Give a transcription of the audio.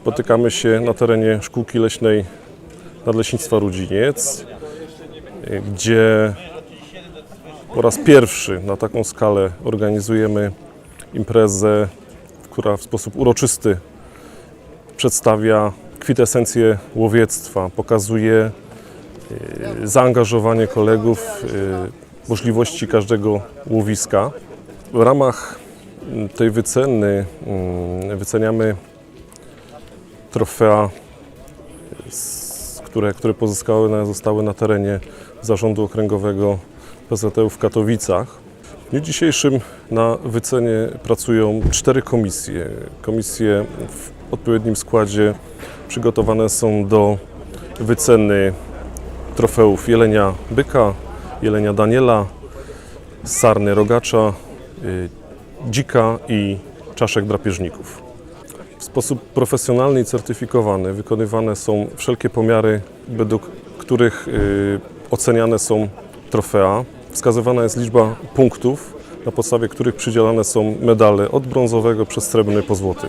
Spotykamy się na terenie Szkółki Leśnej Nadleśnictwa Rudziniec, gdzie po raz pierwszy na taką skalę organizujemy imprezę, która w sposób uroczysty przedstawia kwintesencję łowiectwa, pokazuje y, zaangażowanie kolegów, y, możliwości każdego łowiska. W ramach tej wyceny wyceniamy trofea, które, które pozyskały, zostały na terenie Zarządu Okręgowego PZU w Katowicach. W dniu dzisiejszym na wycenie pracują cztery komisje. Komisje w odpowiednim składzie przygotowane są do wyceny trofeów jelenia byka, jelenia Daniela, sarny rogacza, y, dzika i czaszek drapieżników. Sposób profesjonalny i certyfikowany wykonywane są wszelkie pomiary, według których y, oceniane są trofea. Wskazywana jest liczba punktów, na podstawie których przydzielane są medale od brązowego przez srebrny po złoty.